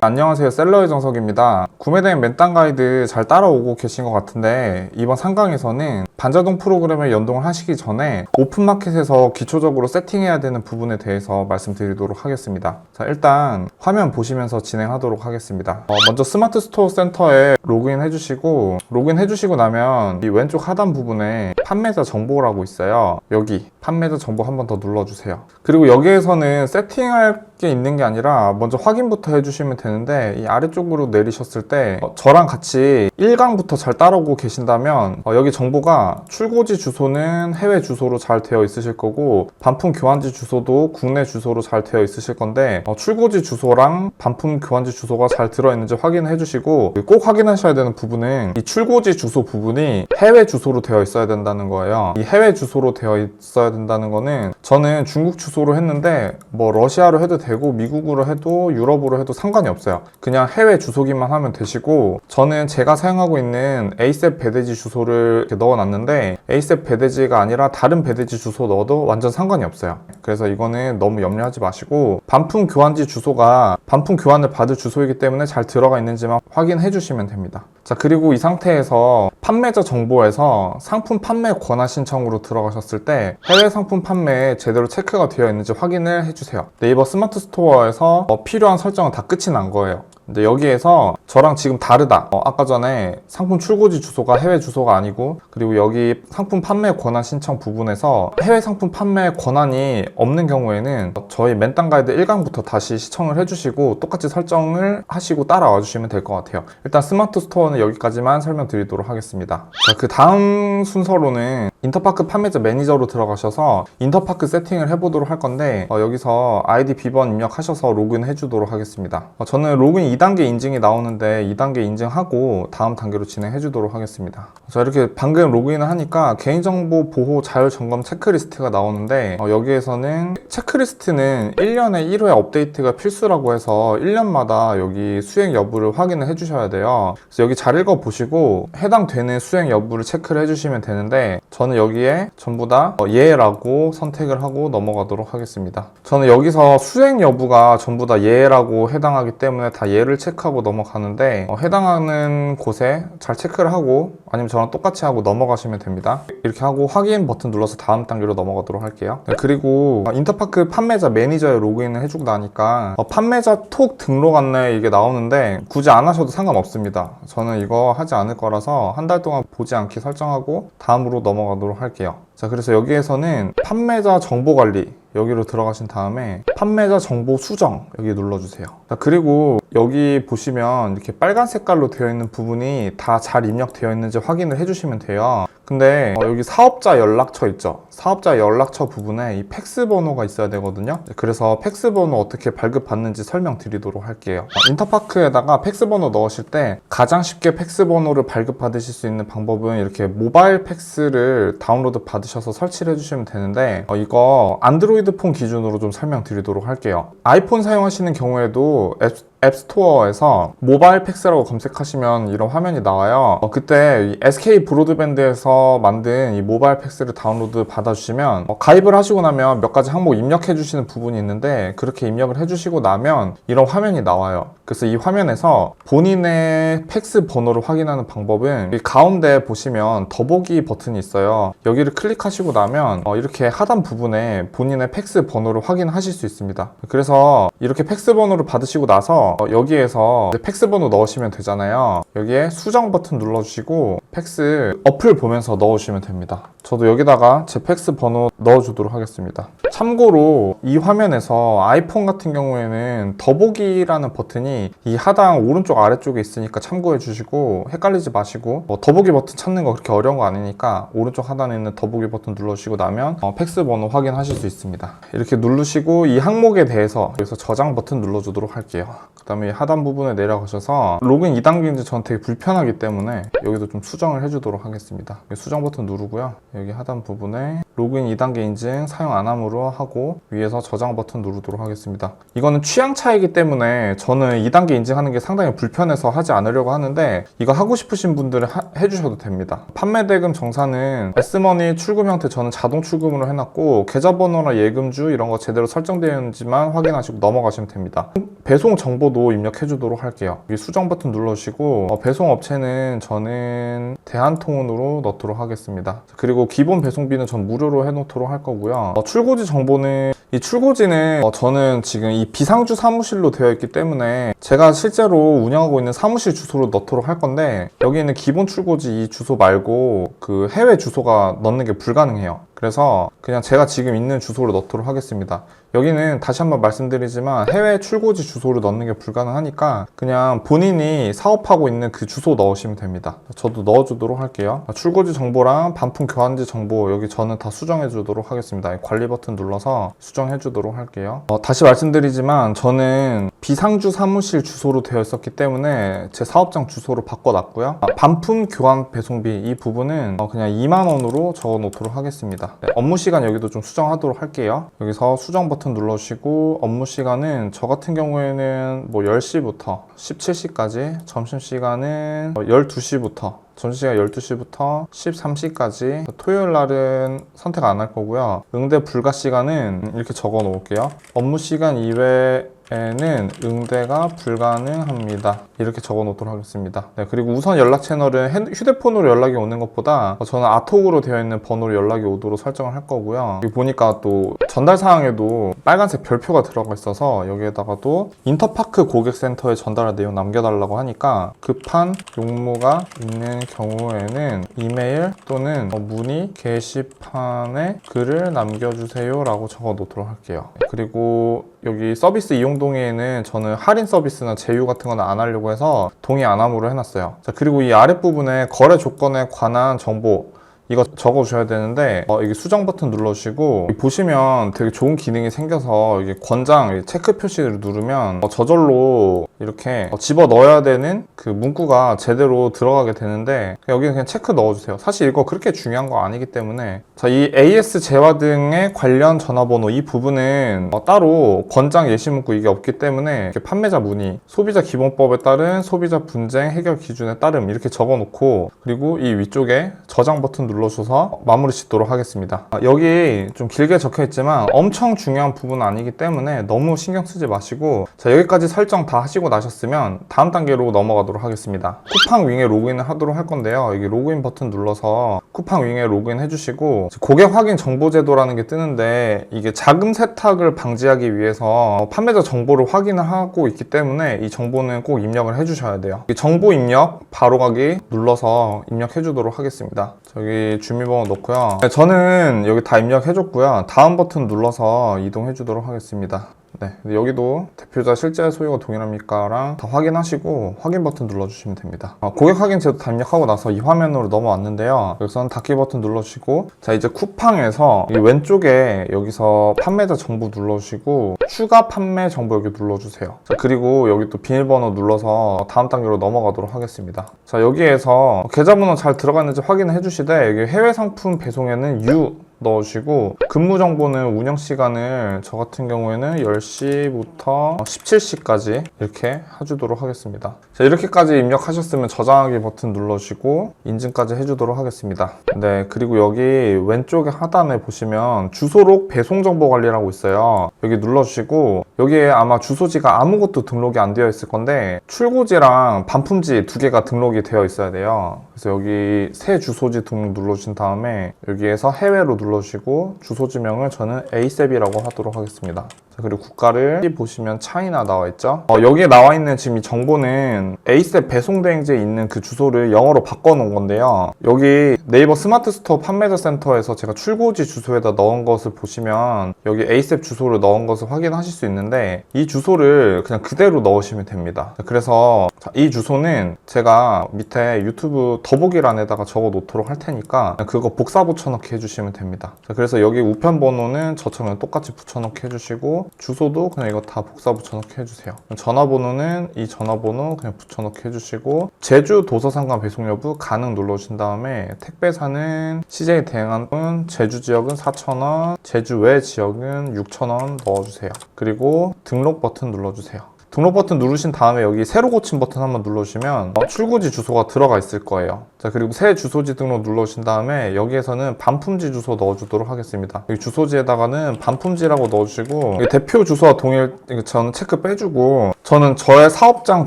안녕하세요. 셀러의 정석입니다. 구매된 맨땅 가이드 잘 따라오고 계신 것 같은데 이번 상강에서는 반자동 프로그램에 연동을 하시기 전에 오픈마켓에서 기초적으로 세팅해야 되는 부분에 대해서 말씀드리도록 하겠습니다. 자 일단 화면 보시면서 진행하도록 하겠습니다. 어, 먼저 스마트 스토어 센터에 로그인 해주시고 로그인 해주시고 나면 이 왼쪽 하단 부분에 판매자 정보라고 있어요. 여기 판매자 정보 한 번 더 눌러주세요. 그리고 여기에서는 세팅할 게 있는 게 아니라 먼저 확인부터 해주시면 되는데 이 아래쪽으로 내리셨을 때 어, 저랑 같이 1강부터 잘 따라오고 계신다면 어, 여기 정보가 출고지 주소는 해외 주소로 잘 되어 있으실 거고 반품 교환지 주소도 국내 주소로 잘 되어 있으실 건데 어, 출고지 주소랑 반품 교환지 주소가 잘 들어있는지 확인해 주시고 꼭 확인하셔야 되는 부분은 이 출고지 주소 부분이 해외 주소로 되어 있어야 된다는 거예요. 이 해외 주소로 되어 있어야 된다는 거는 저는 중국 주소로 했는데 뭐 러시아로 해도 되고 미국으로 해도 유럽으로 해도 상관이 없어요. 그냥 해외 주소기만 하면 되시고 저는 제가 사용하고 있는 에이셉 배대지 주소를 이렇게 넣어놨는데 에이셉 배대지가 아니라 다른 배대지 주소 넣어도 완전 상관이 없어요. 그래서 이거는 너무 염려하지 마시고 반품 교환지 주소가 반품 교환을 받을 주소이기 때문에 잘 들어가 있는지만 확인해 주시면 됩니다 자 그리고 이 상태에서 판매자 정보에서 상품 판매 권한 신청으로 들어가셨을 때 해외 상품 판매에 제대로 체크가 되어 있는지 확인을 해주세요. 네이버 스마트 스토어에서 어, 필요한 설정은 다 끝이 난 거예요 근데 여기에서 저랑 지금 다르다. 어, 아까 전에 상품 출고지 주소가 해외 주소가 아니고 그리고 여기 상품 판매 권한 신청 부분에서 해외 상품 판매 권한이 없는 경우에는 저희 맨땅 가이드 1강부터 다시 시청을 해주시고 똑같이 설정을 하시고 따라와 주시면 될 것 같아요. 일단 스마트 스토어는 여기까지만 설명드리도록 하겠습니다. 자, 그 다음 순서로는 인터파크 판매자 매니저로 들어가셔서 인터파크 세팅을 해보도록 할 건데 어, 여기서 아이디 비번 입력하셔서 로그인 해주도록 하겠습니다. 어, 저는 로그인 2단계 인증이 나오는데 2단계 인증하고 다음 단계로 진행해 주도록 하겠습니다. 자 이렇게 방금 로그인을 하니까 개인정보 보호 자율 점검 체크리스트가 나오는데 어, 여기에서는 체크리스트는 1년에 1회 업데이트가 필수라고 해서 1년마다 여기 수행 여부를 확인을 해 주셔야 돼요. 그래서 여기 잘 읽어 보시고 해당되는 수행 여부를 체크를 해 주시면 되는데 저는 여기에 전부 다 어, 예라고 선택을 하고 넘어가도록 하겠습니다. 저는 여기서 수행 여부가 전부 다 예라고 해당하기 때문에 다 예를 체크하고 넘어가는데 어, 해당하는 곳에 잘 체크를 하고 아니면 저랑 똑같이 하고 넘어가시면 됩니다. 이렇게 하고 확인 버튼 눌러서 다음 단계로 넘어가도록 할게요. 네, 그리고 어, 인터파크 판매자 매니저에 로그인을 해주고 나니까 어, 판매자 톡 등록 안내 이게 나오는데 굳이 안 하셔도 상관없습니다. 저는 이거 하지 않을 거라서 한 달 동안 보지 않기 설정하고 다음으로 넘어가 도록 할게요. 자 그래서 여기에서는 판매자 정보 관리 여기로 들어가신 다음에 판매자 정보 수정 여기 눌러주세요. 자, 그리고 여기 보시면 이렇게 빨간 색깔로 되어 있는 부분이 다 잘 입력되어 있는지 확인을 해주시면 돼요 근데 어, 여기 사업자 연락처 있죠? 사업자 연락처 부분에 이 팩스 번호가 있어야 되거든요? 그래서 팩스 번호 어떻게 발급받는지 설명드리도록 할게요. 어, 인터파크에다가 팩스 번호 넣으실 때 가장 쉽게 팩스 번호를 발급받으실 수 있는 방법은 이렇게 모바일 팩스를 다운로드 받으셔서 설치를 해주시면 되는데 어, 이거 안드로이드 폰 기준으로 좀 설명드리도록 할게요. 아이폰 사용하시는 경우에도 앱 앱스토어에서 모바일 팩스라고 검색하시면 이런 화면이 나와요. 어, 그때 이 SK 브로드밴드에서 만든 이 모바일 팩스를 다운로드 받아주시면 어, 가입을 하시고 나면 몇 가지 항목 입력해 주시는 부분이 있는데 그렇게 입력을 해 주시고 나면 이런 화면이 나와요. 그래서 이 화면에서 본인의 팩스 번호를 확인하는 방법은 이 가운데 보시면 더보기 버튼이 있어요. 여기를 클릭하시고 나면 어, 이렇게 하단 부분에 본인의 팩스 번호를 확인하실 수 있습니다. 그래서 이렇게 팩스 번호를 받으시고 나서 어, 여기에서 팩스 번호 넣으시면 되잖아요. 여기에 수정 버튼 눌러주시고 팩스 어플 보면서 넣으시면 됩니다. 저도 여기다가 제 팩스 번호 넣어주도록 하겠습니다. 참고로 이 화면에서 아이폰 같은 경우에는 더보기라는 버튼이 이 하단 오른쪽 아래쪽에 있으니까 참고해 주시고 헷갈리지 마시고 어, 더보기 버튼 찾는 거 그렇게 어려운 거 아니니까 오른쪽 하단에 있는 더보기 버튼 눌러주시고 나면 어, 팩스 번호 확인하실 수 있습니다. 이렇게 누르시고 이 항목에 대해서 여기서 저장 버튼 눌러주도록 할게요. 그 다음에 하단 부분에 내려가셔서 로그인 2단계인지 저는 되게 불편하기 때문에 여기도 좀 수정을 해주도록 하겠습니다. 수정 버튼 누르고요. 여기 하단 부분에 로그인 2단계 인증 사용 안 함으로 컨트롤 하고 위에서 저장 버튼 누르도록 하겠습니다. 이거는 취향 차이기 때문에 저는 2단계 인증하는 게 상당히 불편해서 하지 않으려고 하는데 이거 하고 싶으신 분들은 하- 해주셔도 됩니다. 판매 대금 정산은 S머니 출금 형태 저는 자동 출금으로 해놨고 계좌번호나 예금주 이런 거 제대로 설정되어 있는지만 확인하시고 넘어가시면 됩니다. 배송 정보도 입력해 주도록 할게요. 여기 수정 버튼 눌러주시고 어, 배송 업체는 저는 대한통운으로 넣도록 하겠습니다. 그리고 기본 배송비는 전 무료로 해놓도록 할 거고요. 어, 출고지 정보는 이 출고지는 어, 저는 지금 이 비상주 사무실로 되어 있기 때문에 제가 실제로 운영하고 있는 사무실 주소로 넣도록 할 건데 여기 있는 기본 출고지 이 주소 말고 그 해외 주소가 넣는 게 불가능해요. 그래서 그냥 제가 지금 있는 주소로 넣도록 하겠습니다. 여기는 다시 한번 말씀드리지만 해외 출고지 주소를 넣는 게 불가능하니까 그냥 본인이 사업하고 있는 그 주소 넣으시면 됩니다. 저도 넣어주도록 할게요. 출고지 정보랑 반품 교환지 정보 여기 저는 다 수정해 주도록 하겠습니다. 관리 버튼 눌러서 수정해 주도록 할게요. 어, 다시 말씀드리지만 저는 비상주 사무실 주소로 되어 있었기 때문에 제 사업장 주소로 바꿔놨고요. 아, 반품 교환 배송비 이 부분은 어, 그냥 2만 원으로 적어 놓도록 하겠습니다. 네, 업무 시간 여기도 좀 수정하도록 할게요. 여기서 수정 버튼 눌러주시고 업무 시간은 저 같은 경우에는 뭐 10시부터 17시까지 점심 시간은 12시부터 점심시간 12시부터 13시까지 토요일 날은 선택 안 할 거고요. 응대 불가 시간은 이렇게 적어 놓을게요. 업무 시간 이외에는 응대가 불가능합니다. 이렇게 적어 놓도록 하겠습니다. 네, 그리고 우선 연락 채널은 핸- 휴대폰으로 연락이 오는 것보다 저는 아톡으로 되어 있는 번호로 연락이 오도록 설정을 할 거고요. 여기 보니까 또 전달 사항에도 빨간색 별표가 들어가 있어서 여기에다가도 인터파크 고객센터에 전달할 내용 남겨달라고 하니까 급한 용무가 있는 경우에는 이메일 또는 어, 문의 게시판에 글을 남겨주세요 라고 적어 놓도록 할게요. 그리고 여기 서비스 이용 동의에는 저는 할인 서비스나 제휴 같은 건 안 하려고 해서 동의 안 함으로 해놨어요. 자, 그리고 이 아랫부분에 거래 조건에 관한 정보 이거 적어주셔야 되는데 어, 여기 수정 버튼 눌러주시고 보시면 되게 좋은 기능이 생겨서 이게 권장 이 체크 표시를 누르면 어, 저절로 이렇게 어, 집어 넣어야 되는 그 문구가 제대로 들어가게 되는데 여기는 그냥 체크 넣어주세요. 사실 이거 그렇게 중요한 거 아니기 때문에 자, 이 AS 재화 등의 관련 전화번호 이 부분은 어, 따로 권장 예시 문구 이게 없기 때문에 판매자 문의, 소비자 기본법에 따른 소비자 분쟁 해결 기준에 따름 이렇게 적어놓고 그리고 이 위쪽에 저장 버튼 눌러줘서 마무리 짓도록 하겠습니다. 아, 여기 좀 길게 적혀 있지만 엄청 중요한 부분은 아니기 때문에 너무 신경 쓰지 마시고 자 여기까지 설정 다 하시고 나셨으면 다음 단계로 넘어가도록 하겠습니다. 쿠팡 윙에 로그인을 하도록 할 건데요. 여기 로그인 버튼 눌러서 쿠팡 윙에 로그인 해주시고 고객 확인 정보 제도라는 게 뜨는데 이게 자금 세탁을 방지하기 위해서 판매자 정보를 확인을 하고 있기 때문에 이 정보는 꼭 입력을 해주셔야 돼요. 이 정보 입력 바로 가기 눌러서 입력해 주도록 하겠습니다. 저기 주민번호 넣고요. 네, 저는 여기 다 입력해 줬고요. 다음 버튼 눌러서 이동해 주도록 하겠습니다. 네, 여기도 대표자 실제 소유가 동일합니까랑 다 확인하시고 확인 버튼 눌러주시면 됩니다. 아, 고객 확인 제도 다 입력하고 나서 이 화면으로 넘어왔는데요. 여기서는 닫기 버튼 눌러주시고 자 이제 쿠팡에서 이 왼쪽에 여기서 판매자 정보 눌러주시고 추가 판매 정보 여기 눌러주세요. 자 그리고 여기 또 비밀번호 눌러서 다음 단계로 넘어가도록 하겠습니다. 자 여기에서 계좌번호 잘 들어갔는지 확인을 해주시되 여기 해외 상품 배송에는 U 넣으시고 근무 정보는 운영 시간을 저 같은 경우에는 10시부터 17시까지 이렇게 해주도록 하겠습니다. 자 이렇게까지 입력하셨으면 저장하기 버튼 눌러주시고 인증까지 해주도록 하겠습니다. 네 그리고 여기 왼쪽에 하단에 보시면 주소록 배송 정보 관리라고 있어요. 여기 눌러주시고 여기에 아마 주소지가 아무것도 등록이 안 되어 있을 건데 출고지랑 반품지 두 개가 등록이 되어 있어야 돼요. 그래서 여기 새 주소지 등록 눌러주신 다음에 여기에서 해외로 눌러 주시고 주소 지명을 저는 ASAP이라고 하도록 하겠습니다. 자, 그리고 국가를 보시면 차이나 나와 있죠. 어, 여기에 나와 있는 지금 이 정보는 ASAP 배송대행지에 있는 그 주소를 영어로 바꿔놓은 건데요. 여기 네이버 스마트 스토어 판매자 센터에서 제가 출고지 주소에다 넣은 것을 보시면 여기 ASAP 주소를 넣은 것을 확인하실 수 있는데 이 주소를 그냥 그대로 넣으시면 됩니다. 그래서 자, 이 주소는 제가 밑에 유튜브 더보기란에다가 적어 놓도록 할 테니까 그거 복사 붙여넣기 해주시면 됩니다. 자, 그래서 여기 우편 번호는 저처럼 똑같이 붙여넣기 해주시고 주소도 그냥 이거 다 복사 붙여넣기 해주세요. 전화번호는 이 전화번호 그냥 붙여넣기 해주시고 제주 도서상관 배송 여부 가능 눌러주신 다음에 택배사는 CJ 대행하는 제주 지역은 4,000원, 제주 외 지역은 6,000원 넣어주세요. 그리고 등록 버튼 눌러주세요. 등록 버튼 누르신 다음에 여기 새로 고침 버튼 한번 눌러주시면 어, 출고지 주소가 들어가 있을 거예요. 자 그리고 새 주소지 등록 눌러주신 다음에 여기에서는 반품지 주소 넣어주도록 하겠습니다. 여기 주소지에다가는 반품지라고 넣어주시고 대표 주소와 동일 저는 체크 빼주고 저는 저의 사업장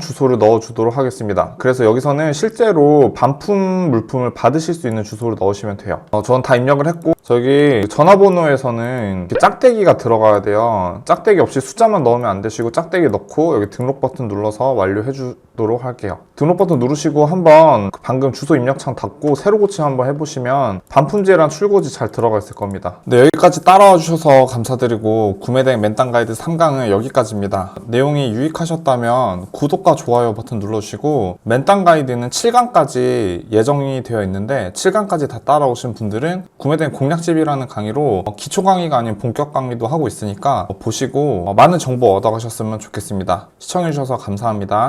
주소를 넣어주도록 하겠습니다. 그래서 여기서는 실제로 반품 물품을 받으실 수 있는 주소를 넣으시면 돼요. 어, 저는 다 입력을 했고 저기 전화번호에서는 짝대기가 들어가야 돼요. 짝대기 없이 숫자만 넣으면 안 되시고 짝대기 넣고 여기 등록 버튼 눌러서 완료해 주도록 할게요. 등록 버튼 누르시고 한번 그 방금 주소 입력창 닫고 새로 고침 한번 해보시면 반품지랑 출고지 잘 들어가 있을 겁니다. 네, 여기까지 따라와 주셔서 감사드리고 구매된 맨땅 가이드 3강은 여기까지입니다. 내용이 유익하셨다면 구독과 좋아요 버튼 눌러주시고 맨땅 가이드는 7강까지 예정이 되어 있는데 7강까지 다 따라오신 분들은 구매된 공략집이라는 강의로 어, 기초 강의가 아닌 본격 강의도 하고 있으니까 보시고 어, 많은 정보 얻어가셨으면 좋겠습니다. 시청해주셔서 감사합니다.